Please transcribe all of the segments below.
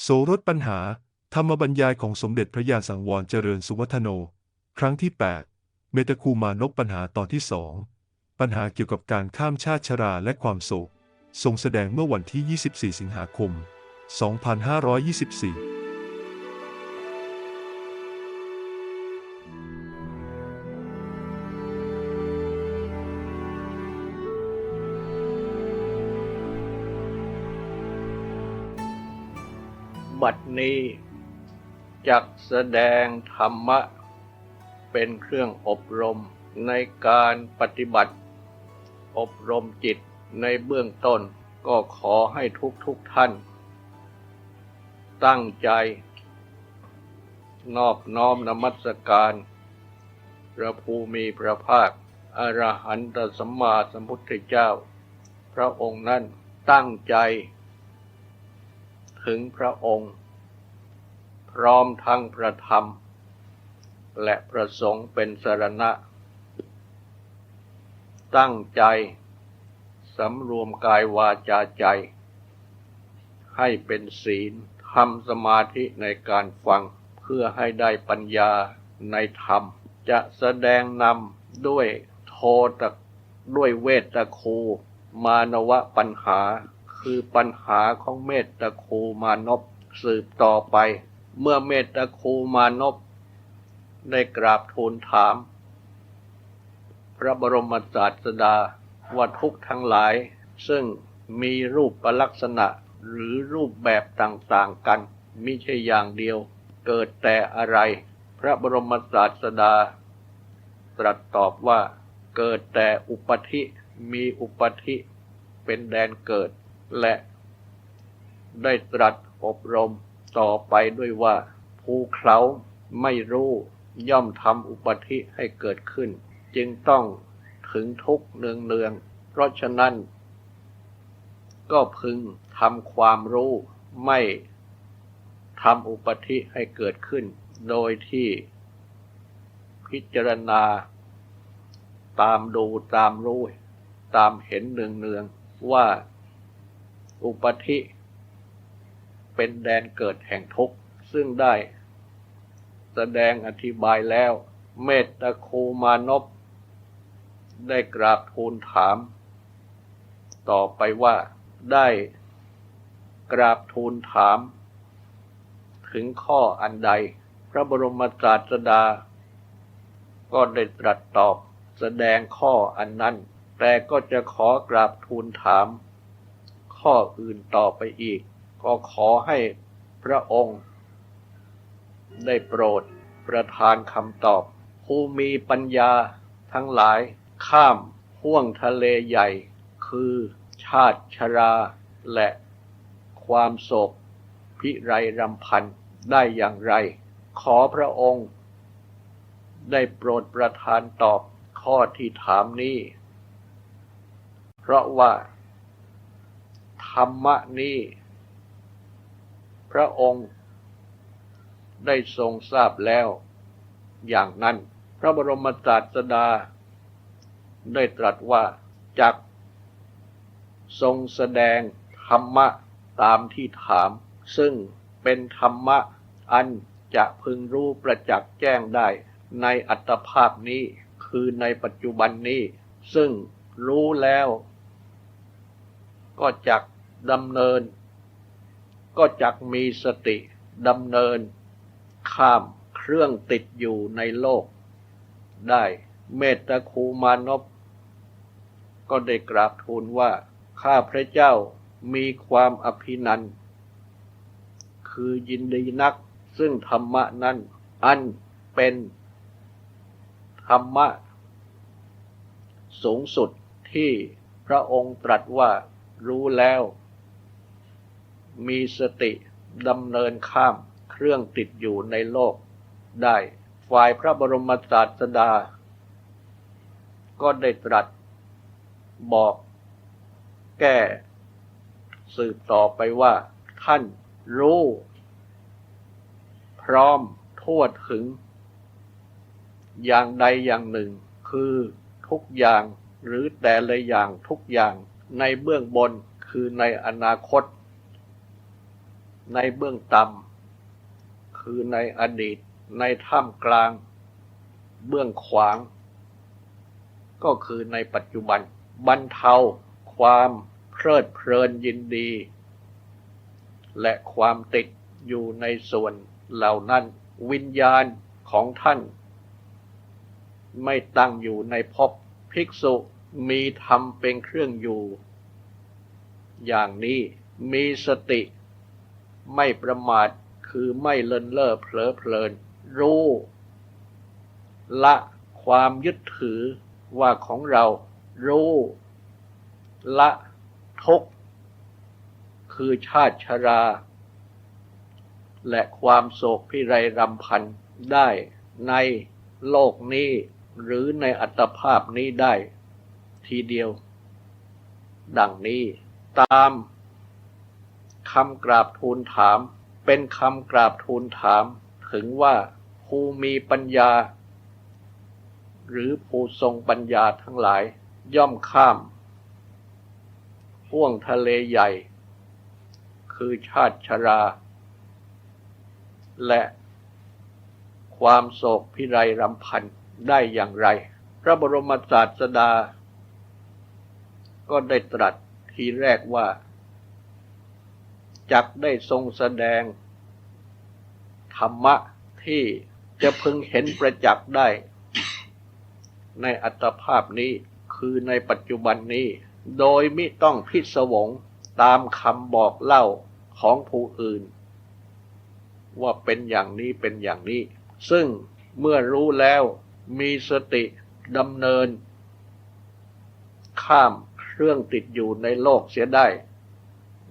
โสรถปัญหา ธรรมบรรยายของสมเด็จพระยาสังวรเจริญสุวัฒโน ครั้งที่ 8 เมตคูมานกปัญหาตอนที่สองปัญหาเกี่ยวกับการข้ามชาติชราและความโศกทรงแสดงเมื่อวันที่ 24 สิงหาคม 2524 บัดนี้จักแสดงธรรมะ เป็นเครื่องอบรมในการปฏิบัติ อบรมจิตในเบื้องต้นก็ขอให้ทุกทุกท่าน ตั้งใจ นอบน้อมนมัสการ พระภูมิพระภาคอรหันตสัมมาสัมพุทธเจ้า พระองค์นั้นตั้งใจ ถึงพระองค์ พร้อมทั้งพระธรรม และประสงค์เป็นสรณะ ตั้งใจสำรวมกายวาจาใจ ให้เป็นศีลทำสมาธิในการฟังเพื่อให้ได้ปัญญาในธรรม จะแสดงนำด้วยโทตะด้วยเวทตคู มานวะปัญหา คือปัญหาของเมตตาคูมานพสืบต่อไป เมื่อเมตตาคูมานพได้กราบทูลถาม พระบรมศาสดาว่าทุกทั้งหลาย ซึ่งมีรูปลักษณะหรือรูปแบบต่างๆกันมิใช่อย่างเดียว เกิดแต่อะไร พระบรมศาสดา ตรัสตอบว่าเกิดแต่อุปธิมีอุปธิเป็นแดนเกิด และได้ตรัสอบรมต่อไปด้วยว่าภูเขาไม่รู้ย่อมทำอุปธิให้เกิดขึ้น จึงต้องถึงทุกเนืองเนือง เพราะฉะนั้น ก็พึงทำความรู้ไม่ทำอุปธิให้เกิดขึ้น โดยที่พิจารณา ตามดูตามรู้ ตามเห็นเนืองเนืองว่า อุปธิ เป็นแดนเกิดแห่งทุกข์ซึ่งได้ แสดงอธิบายแล้ว เมตตาคูมานพได้กราบทูลถาม ต่อไปว่าได้กราบทูลถาม ถึงข้ออันใด พระบรมศาสดา ก็ได้ตรัสตอบแสดงข้ออันนั้น แต่ก็จะขอกราบทูลถาม ข้ออื่นต่อไปอีก ก็ขอให้พระองค์ ได้โปรดประทานคำตอบ ผู้มีปัญญาทั้งหลายข้ามห่วงทะเลใหญ่ คือชาติชราและความโศกพิไรรำพันได้อย่างไร ขอพระองค์ ได้โปรดประทานตอบข้อที่ถามนี้ เพราะว่า ธรรมะนี้ พระองค์ได้ทรงทราบแล้ว อย่างนั้น พระบรมศาสดา ได้ตรัสว่าจักทรงแสดงธรรมะตามที่ถาม ซึ่งเป็นธรรมะอันจะพึงรู้ประจักษ์แจ้งได้ในอัตภาพนี้คือในปัจจุบันนี้ ซึ่งรู้แล้ว ก็จัก ดำเนิน ก็จักมีสติดำเนิน ข้ามเครื่องติดอยู่ในโลก ได้เมตคูมานพก็ได้กราบทูลว่า ข้าพระเจ้ามีความอภินันคือยินดีนักซึ่งธรรมะนั้น อันเป็นธรรมะ สูงสุดที่พระองค์ตรัสว่ารู้แล้ว มีสติดำเนินข้ามเครื่องติดอยู่ในโลกได้ ฝ่ายพระบรมศาสดา ก็ได้ตรัสบอกแก้ สืบต่อไปว่า ท่านรู้ พร้อมทั่วถึง อย่างใดอย่างหนึ่ง คือทุกอย่างหรือแต่ละอย่างทุกอย่างในเบื้องบนคือในอนาคต ในเบื้องต่ำคือในอดีต ในท่ามกลาง เบื้องขวาง ก็คือในปัจจุบัน บรรเทาความเพลิดเพลินยินดี และความติดอยู่ในส่วนเหล่านั้นวิญญาณของท่าน ไม่ตั้งอยู่ในภพภิกษุมีธรรมเป็นเครื่องอยู่ อย่างนี้มีสติ ไม่ประมาทคือไม่เลินเล่อเผลอเพลิน รู้ ละความยึดถือว่าของเรา รู้ ละทุกคือชาติชรา และความโศกพิไรรำพันได้ในโลกนี้หรือในอัตภาพนี้ได้ทีเดียว ดังนี้ตาม คำกราบทูลถาม เป็นคำกราบทูลถาม ถึงว่าผู้มีปัญญา หรือผู้ทรงปัญญาทั้งหลาย ย่อมข้ามห่วงทะเลใหญ่ คือชาติชรา และความโศกพิไรรำพันได้อย่างไร พระบรมศาสดา ก็ได้ตรัสทีแรกว่า จักได้ทรงแสดง ธรรมะที่จะพึงเห็นประจักษ์ได้ ในอัตภาพนี้คือในปัจจุบันนี้ โดยไมิต้องพิศวงตามคำบอกเล่าของผู้อื่น ว่าเป็นอย่างนี้เป็นอย่างนี้ ซึ่งเมื่อรู้แล้วมีสติดำเนิน ข้ามเครื่องติดอยู่ในโลกเสียได้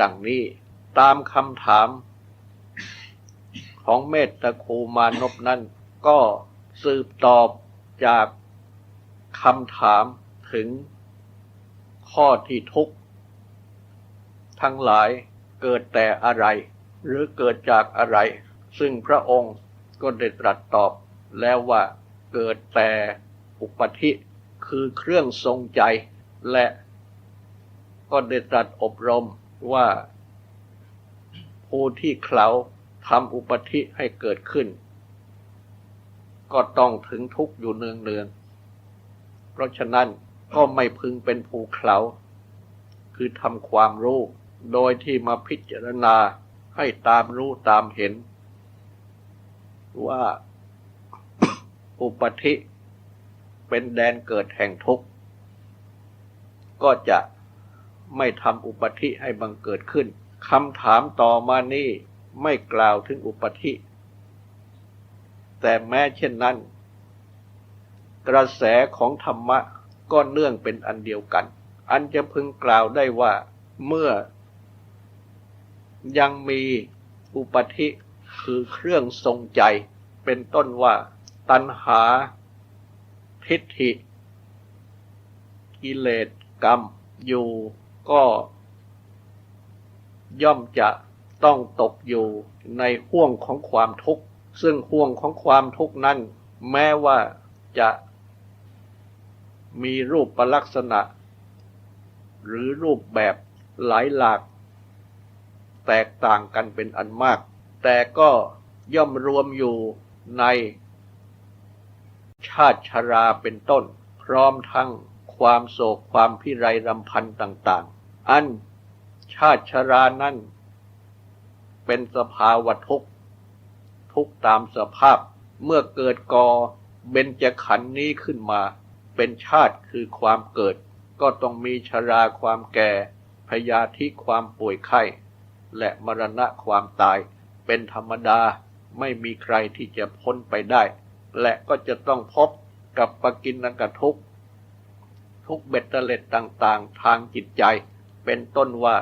ดังนี้ ตามคำถามของเมตตาคูมานพนั้น ก็สืบตอบจากคำถามถึงข้อที่ทุกข์ ทั้งหลายเกิดแต่อะไร หรือเกิดจากอะไร ซึ่งพระองค์ก็ได้ตรัสตอบแล้วว่าเกิดแต่อุปธิคือเครื่องทรงใจและก็ได้ตรัสอบรมว่า ผู้ที่เขาทำอุปธิให้เกิดขึ้น ก็ต้องถึงทุกข์อยู่เนืองเนืองเพราะฉะนั้นก็ไม่พึงเป็นภูเขาคือทำความรู้ โดยที่มาพิจารณาให้ตามรู้ตามเห็น ว่าอุปธิเป็นแดนเกิดแห่งทุกข์ ก็จะไม่ทำอุปธิให้บังเกิดขึ้น คำถามต่อมานี้ไม่กล่าวถึงอุปธิ แต่แม้เช่นนั้น กระแสของธรรมะก็เนื่องเป็นอันเดียวกัน อันจะพึงกล่าวได้ว่าเมื่อ ยังมีอุปธิคือเครื่องทรงใจ เป็นต้นว่า ตัณหา ทิฏฐิ กิเลสกรรมอยู่ก็ ย่อมจะต้องตกอยู่ในห่วงของความทุกข์ ซึ่งห่วงของความทุกข์นั้น แม้ว่าจะมีรูปปรลักษณะ หรือรูปแบบหลายหลากแตกต่างกันเป็นอันมาก แต่ก็ย่อมรวมอยู่ใน ชาติชราเป็นต้น พร้อมทั้งความโศกความพิไรรำพันต่าง ๆ อัน ชาติชรานั้นเป็นสภาวะทุกข์ทุกตามสภาพเมื่อเกิดกอเบญจขันธ์นี้ขึ้นมา เป็นชาติคือความเกิด ก็ต้องมีชราความแก่ พยาธิความป่วยไข้ และมรณะความตาย เป็นธรรมดาไม่มีใครที่จะพ้นไปได้ และก็จะต้องพบกับปกินนกทุกทุกเบ็ดเตล็ดต่างๆ ทางจิตใจ เป็นต้นว่า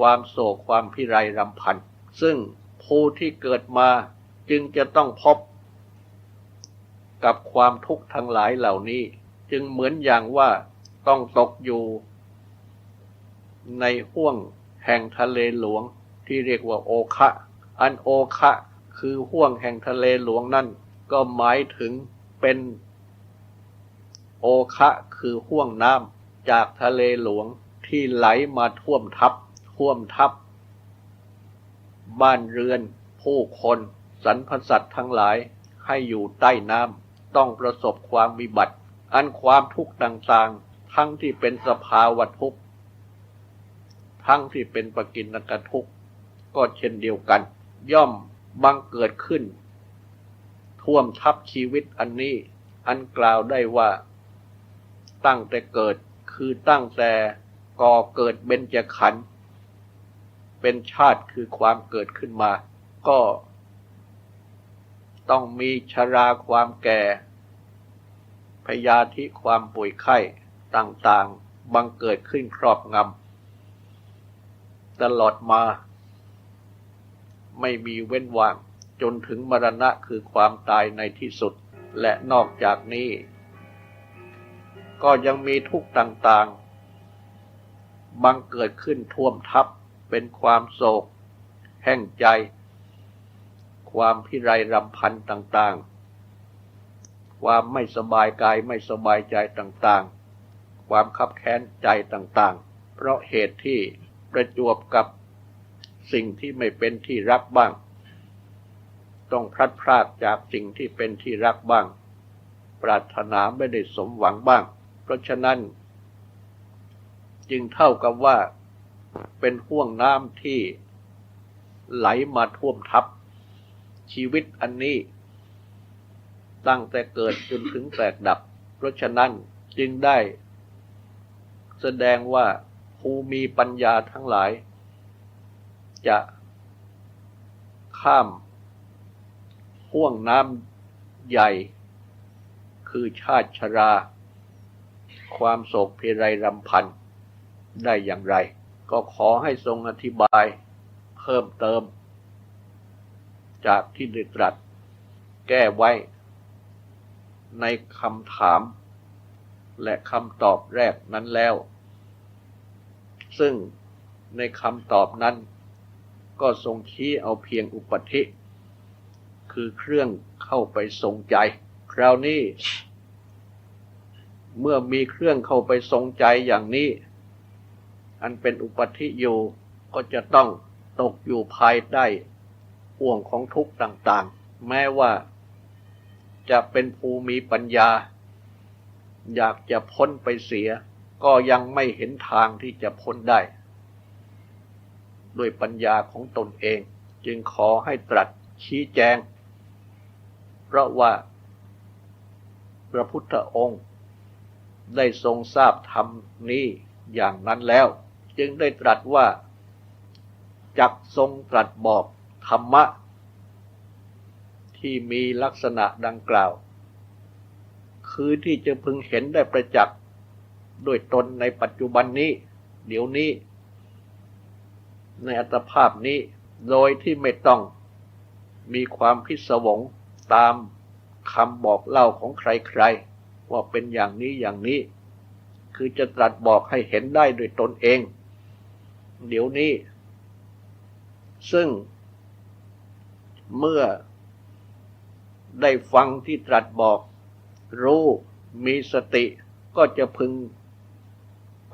ความโศกความพิไรรำพัน ซึ่งผู้ที่เกิดมาจึงจะต้องพบ กับความทุกข์ทั้งหลายเหล่านี้ จึงเหมือนอย่างว่าต้องตกอยู่ ในห้วงแห่งทะเลหลวงที่เรียกว่าโอคะ อันโอคะ คือห้วงแห่งทะเลหลวงนั่นก็หมายถึงเป็น โอคะคือห่วงน้ำจากทะเลหลวงที่ไหลมาท่วมทับ ท่วมทับ บ้านเรือนผู้คนสรรพสัตว์ทั้งหลายให้อยู่ใต้น้ำต้องประสบความวิบัติ อันความทุกข์ต่างๆ ทั้งที่เป็นสภาวะทุกข์ ทั้งที่เป็นปกินกทุกข์ก็เช่นเดียวกัน ย่อมบังเกิดขึ้น ท่วมทับชีวิตอันนี้ อันกล่าวได้ว่า ตั้งแต่เกิดคือตั้งแต่ก่อเกิดเบญจขันธ์ เป็นชาติคือความเกิดขึ้นมา ก็ต้องมีชราความแก่ พยาธิความป่วยไข้ต่างๆ บังเกิดขึ้นครอบงำตลอดมา ไม่มีเว้นว่างจนถึงมรณะคือความตายในที่สุด และนอกจากนี้ ก็ยังมีทุกข์ต่างๆ บังเกิดขึ้นท่วมทับ เป็นความโศก แห่งใจ ความพิไรรำพันต่างๆ ความไม่สบายกายไม่สบายใจต่างๆ ความคับแค้นใจต่างๆ เพราะเหตุที่ประจวบกับสิ่งที่ไม่เป็นที่รักบ้าง ต้องพลัดพรากจากสิ่งที่เป็นที่รักบ้าง ปรารถนาไม่ได้สมหวังบ้าง เพราะฉะนั้น จึงเท่ากับว่า เป็นห่วงน้ำที่ไหลมาท่วมทับ ชีวิตอันนี้ ตั้งแต่เกิดจนถึงแตกดับ เพราะฉะนั้นจึงได้ แสดงว่าผู้มีปัญญาทั้งหลาย จะข้ามห่วงน้ำใหญ่ คือชาติชรา ความโศกเพไรรำพันได้อย่างไร ก็ขอให้ทรงอธิบายเพิ่มเติม จากที่ได้ตรัสแก้ไว้ ในคำถาม และคำตอบแรกนั้นแล้ว ซึ่งในคำตอบนั้น ก็ทรงชี้เอาเพียงอุปธิ คือเครื่องเข้าไปทรงใจ คราวนี้ เมื่อมีเครื่องเข้าไปทรงใจอย่างนี้ อันเป็นอุปธิอยู่ก็จะต้องตกอยู่ภายใต้ห่วงของทุกข์ต่างๆ แม้ว่าจะเป็นภูมีปัญญา อยากจะพ้นไปเสีย ก็ยังไม่เห็นทางที่จะพ้นได้ ด้วยปัญญาของตนเอง จึงขอให้ตรัสชี้แจง เพราะว่า พระพุทธองค์ได้ทรงทราบธรรมนี้อย่างนั้นแล้ว จึงได้ตรัสว่าจักทรงตรัสบอกธรรมะ ที่มีลักษณะดังกล่าว คือที่จะพึงเห็นได้ประจักษ์ด้วยตนในปัจจุบันนี้ เดี๋ยวนี้ ในอัตภาพนี้โดยที่ไม่ต้องมีความพิศวงตามคำบอกเล่าของใครๆ ว่าเป็นอย่างนี้อย่างนี้ คือจะตรัสบอกให้เห็นได้ด้วยตนเอง เดี๋ยวนี้ ซึ่งเมื่อได้ฟังที่ตรัสบอก รู้มีสติก็จะพึง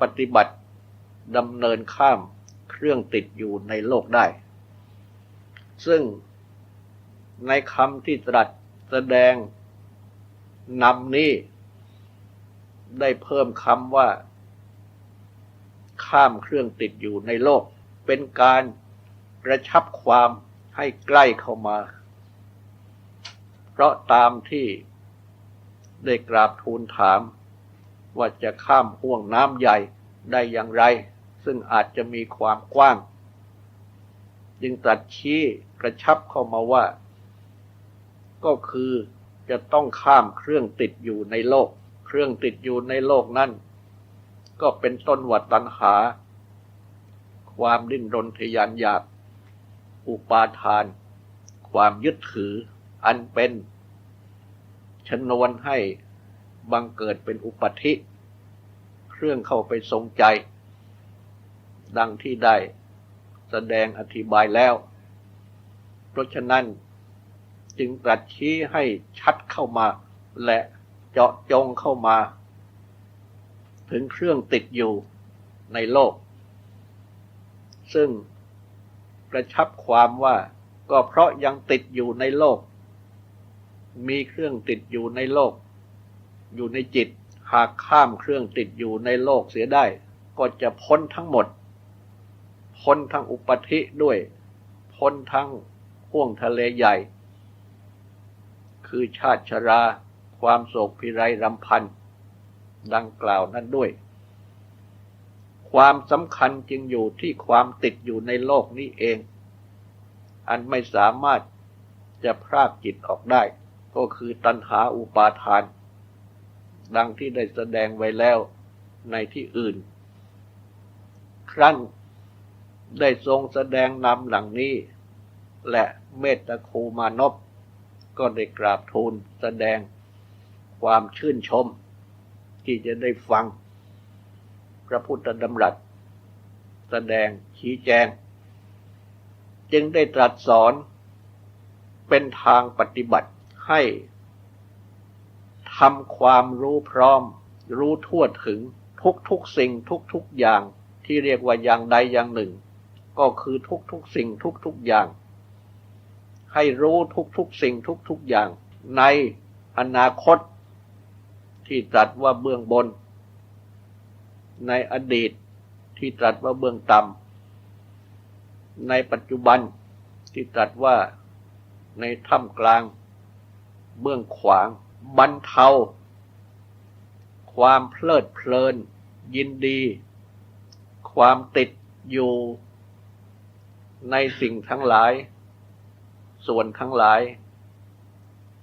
ปฏิบัติดำเนินข้ามเครื่องติดอยู่ในโลกได้ ซึ่งในคำที่ตรัสแสดงนำนี้ ได้เพิ่มคำว่า ข้ามเครื่องติดอยู่ในโลก เป็นการกระชับความให้ใกล้เข้ามา เพราะตามที่ได้กราบทูลถาม ว่าจะข้ามห่วงน้ำใหญ่ได้อย่างไร ซึ่งอาจจะมีความกว้าง จึงตัดชี้กระชับเข้ามาว่า ก็คือจะต้องข้ามเครื่องติดอยู่ในโลก เครื่องติดอยู่ในโลกนั้น ก็เป็นต้นวัดตัณหา ความดิ้นรนทยานอยาก อุปาทาน ความยึดถือ อันเป็นชนวนให้บังเกิดเป็นอุปธิ เครื่องเข้าไปทรงใจ ดังที่ได้แสดงอธิบายแล้ว เพราะฉะนั้นจึงตรัสชี้ให้ชัดเข้ามา และเจาะจงเข้ามา ถึงเครื่องติดอยู่ในโลก ซึ่งกระชับความว่าก็เพราะยังติดอยู่ในโลก มีเครื่องติดอยู่ในโลก อยู่ในจิตหากข้ามเครื่องติดอยู่ในโลกเสียได้ ก็จะพ้นทั้งหมด พ้นทั้งอุปธิด้วย พ้นทั้งห่วงทะเลใหญ่ คือชาติชรา ความโศกพิไรรำพัน ดังกล่าวนั้นด้วย ความสำคัญจึงอยู่ที่ความติดอยู่ในโลกนี้เอง อันไม่สามารถจะพรากจิตออกได้ ก็คือตัณหาอุปาทาน ดังที่ได้แสดงไว้แล้วในที่อื่น ครั้นได้ทรงแสดงนำหลังนี้ และเมตตาคูมานพก็ได้กราบทูลแสดงความชื่นชม ที่จะได้ฟัง พระพุทธดำรัส แสดงชี้แจง จึงได้ตรัสสอนเป็นทางปฏิบัติให้ทำความรู้พร้อม รู้ทั่วถึงทุกๆสิ่งทุกๆอย่างที่เรียกว่าอย่างใดอย่างหนึ่ง ก็คือทุกๆสิ่งทุกๆอย่าง ให้รู้ทุกๆสิ่งทุกๆอย่าง ในอนาคต ที่ตรัสว่าเบื้องบน ในอดีตที่ตรัสว่าเบื้องต่ำในปัจจุบันที่ตรัสว่าในถ้ำกลาง เบื้องขวางบรรเทา ความเพลิดเพลิน ยินดี ความติดอยู่ ในสิ่งทั้งหลาย ส่วนทั้งหลาย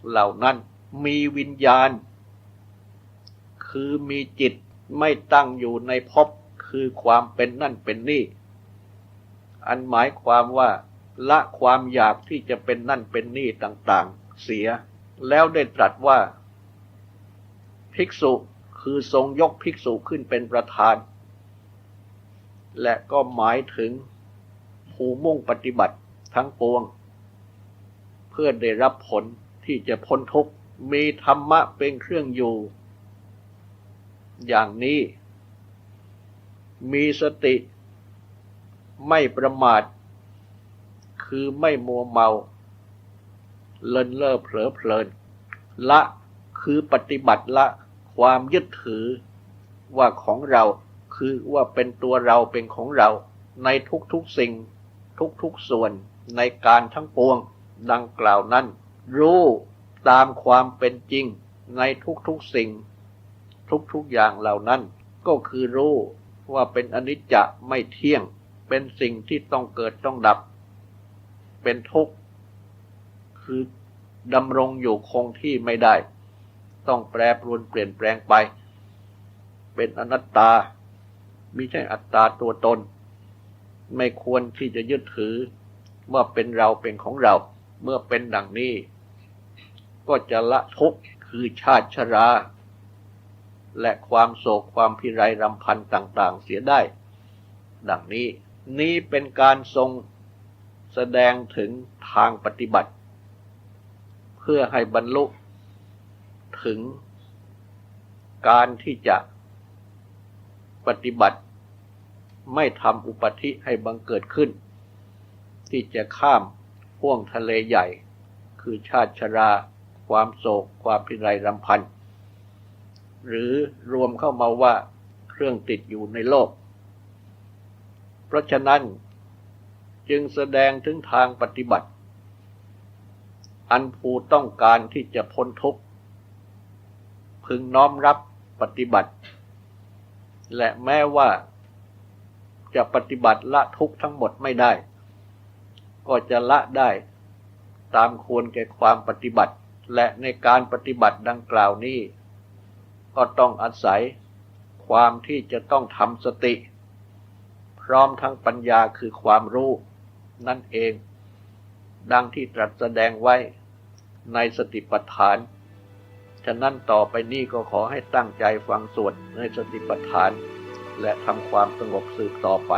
เหล่านั้นมีวิญญาณ คือมีจิตไม่ตั้งอยู่ในภพคือความเป็นนั่นเป็นนี่ อันหมายความว่า ละความอยากที่จะเป็นนั่นเป็นนี่ต่างๆ เสีย แล้วได้ตรัสว่า ภิกษุคือทรงยกภิกษุขึ้นเป็นประธาน และก็หมายถึงผู้มุ่งปฏิบัติทั้งปวง เพื่อได้รับผลที่จะพ้นทุกข์มีธรรมะเป็นเครื่องอยู่ อย่างนี้ มีสติไม่ประมาท คือไม่มัวเมา เลินเล่อเผลอเพลิน ละคือปฏิบัติละความยึดถือว่าของเราคือว่าเป็นตัวเราเป็นของเรา ในทุกๆสิ่ง ทุกๆส่วนในการทั้งปวงดังกล่าวนั้น รู้ตามความเป็นจริงในทุกๆสิ่ง ทุกๆอย่างเหล่านั้น ก็คือรู้ว่าเป็นอนิจจะไม่เที่ยง เป็นสิ่งที่ต้องเกิดต้องดับ เป็นทุกข์ คือดำรงอยู่คงที่ไม่ได้ ต้องแปรปรวนเปลี่ยนแปลงไป เป็นอนัตตามิใช่อัตตาตัวตน ไม่ควรที่จะยึดถือว่าเป็นเราเป็นของเรา เมื่อเป็นดังนี้ ก็จะละทุกข์คือชาติชรา และความโศกความพิไรรำพันต่างๆ เสียได้ ดังนี้นี้เป็นการทรงแสดงถึงทางปฏิบัติ เพื่อให้บรรลุถึงการที่จะปฏิบัติไม่ทำอุปธิให้บังเกิดขึ้น ที่จะข้ามห่วงทะเลใหญ่ คือชาติชรา ความโศก ความพิไรรำพัน หรือรวมเข้ามาว่าเครื่องติดอยู่ในโลก เพราะฉะนั้นจึงแสดงถึงทางปฏิบัติ อันผู้ต้องการที่จะพ้นทุกข์ พึงน้อมรับปฏิบัติ และแม้ว่าจะปฏิบัติละทุกข์ทั้งหมดไม่ได้ ก็จะละได้ตามควรแก่ความปฏิบัติ และในการปฏิบัติดังกล่าวนี้ ก็ต้องอาศัยความที่จะต้องทำสติ พร้อมทั้งปัญญาคือความรู้ นั่นเอง ดังที่ตรัสแสดงไว้ในสติปัฏฐาน ฉะนั้นต่อไปนี้ก็ขอให้ตั้งใจฟังสวดในสติปัฏฐาน และทำความสงบสืบต่อไป